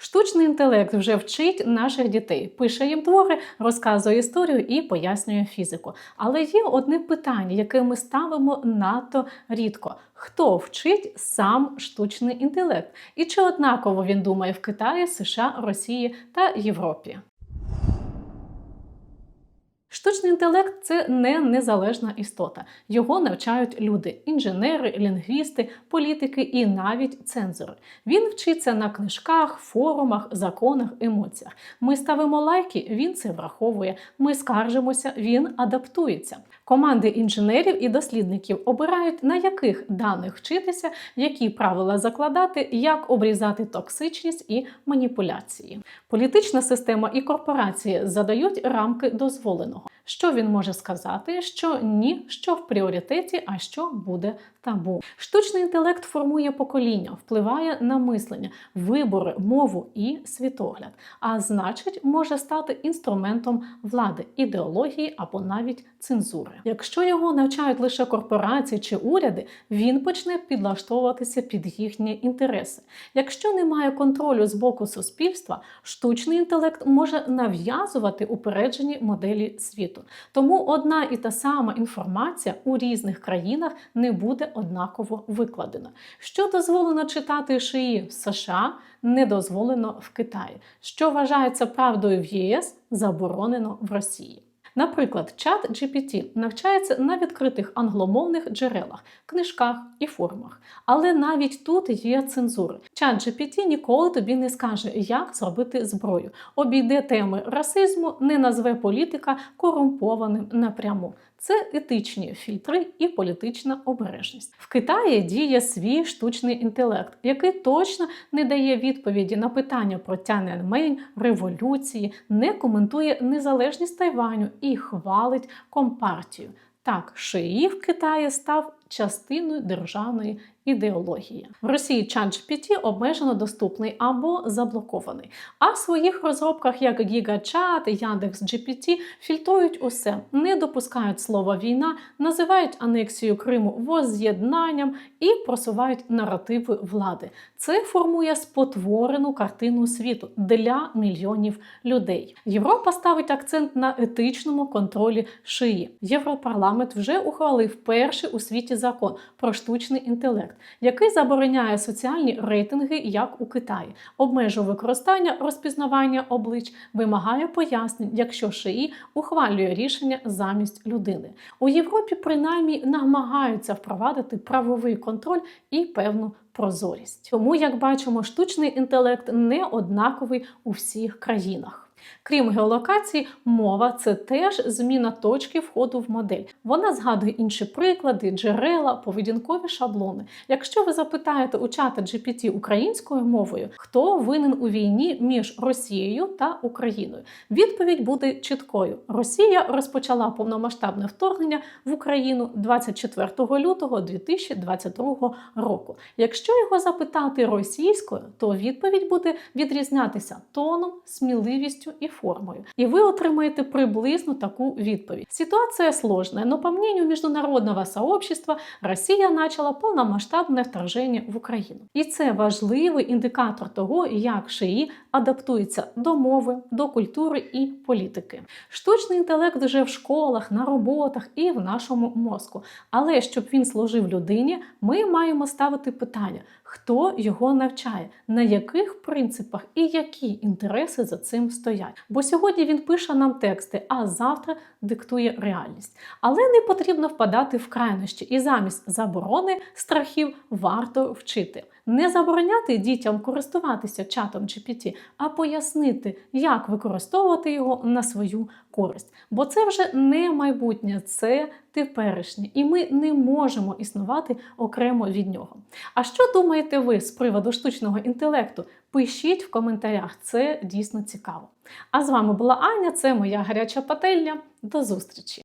Штучний інтелект вже вчить наших дітей, пише їм твори, розказує історію і пояснює фізику. Але є одне питання, яке ми ставимо надто рідко: хто вчить сам штучний інтелект? І чи однаково він думає в Китаї, США, Росії та Європі? Штучний інтелект це не незалежна істота. Його навчають люди: інженери, лінгвісти, політики і навіть цензори. Він вчиться на книжках, форумах, законах, емоціях. Ми ставимо лайки, він це враховує. Ми скаржимося, він адаптується. Команди інженерів і дослідників обирають на яких даних вчитися, які правила закладати, як обрізати токсичність і маніпуляції. Політична система і корпорації задають рамки дозволеного. Що він може сказати, що ні, що в пріоритеті, а що буде табу. Штучний інтелект формує покоління, впливає на мислення, вибори, мову і світогляд, а значить, може стати інструментом влади, ідеології або навіть цензури. Якщо його навчають лише корпорації чи уряди, він почне підлаштовуватися під їхні інтереси. Якщо немає контролю з боку суспільства, штучний інтелект може нав'язувати упереджені моделі світу. Тому одна і та сама інформація у різних країнах не буде однаково викладена. Що дозволено читати шиї в США, не дозволено в Китаї. Що вважається правдою в ЄС, заборонено в Росії. Наприклад, чат GPT навчається на відкритих англомовних джерелах, книжках і форумах. Але навіть тут є цензури. Чат GPT ніколи тобі не скаже, як зробити зброю, обійде теми расизму, не назве політика корумпованим напряму. Це етичні фільтри і політична обережність. В Китаї діє свій штучний інтелект, який точно не дає відповіді на питання про Тяньаньмень, революції, не коментує незалежність Тайваню і хвалить компартію. Так, шиї в Китаї став частиною державної ідеології. В Росії ChatGPT обмежено доступний або заблокований. А в своїх розробках, як GigaChat, Яндекс.GPT, фільтрують усе, не допускають слова війна, називають анексію Криму возз'єднанням і просувають наративи влади. Це формує спотворену картину світу для мільйонів людей. Європа ставить акцент на етичному контролі шиї. Європарламент вже ухвалив перший у світі закон про штучний інтелект, який забороняє соціальні рейтинги, як у Китаї, обмежує використання розпізнавання облич, вимагає пояснень, якщо шиї ухвалює рішення замість людини. У Європі принаймні намагаються впровадити правовий контроль і певну. Прозорість. Тому, як бачимо, штучний інтелект не однаковий у всіх країнах. Крім геолокації, мова це теж зміна точки входу в модель. Вона згадує інші приклади, джерела, поведінкові шаблони. Якщо ви запитаєте у чата GPT українською мовою, хто винен у війні між Росією та Україною, відповідь буде чіткою: Росія розпочала повномасштабне вторгнення в Україну 24 лютого 2022 року. Якщо його запитати російською, то відповідь буде відрізнятися тоном, сміливістю і формою. І ви отримаєте приблизно таку відповідь. Ситуация сложная, но по мнению международного сообщества Росія начала повномасштабне вторження в Україну. І це важливий індикатор того, як шиї адаптуються до мови, до культури і політики. Штучний інтелект вже в школах, на роботах і в нашому мозку. Але щоб він служив людині, ми маємо ставити питання, хто його навчає, на яких принципах і які інтереси за цим стоять. Бо сьогодні він пише нам тексти, а завтра диктує реальність. Але не потрібно впадати в крайнощі, і замість заборони страхів варто вчити. Не забороняти дітям користуватися чатом GPT, а пояснити, як використовувати його на свою користь. Бо це вже не майбутнє, це теперішнє, і ми не можемо існувати окремо від нього. А що думаєте ви з приводу штучного інтелекту? Пишіть в коментарях, це дійсно цікаво. А з вами була Аня, це моя гаряча пательня. До зустрічі!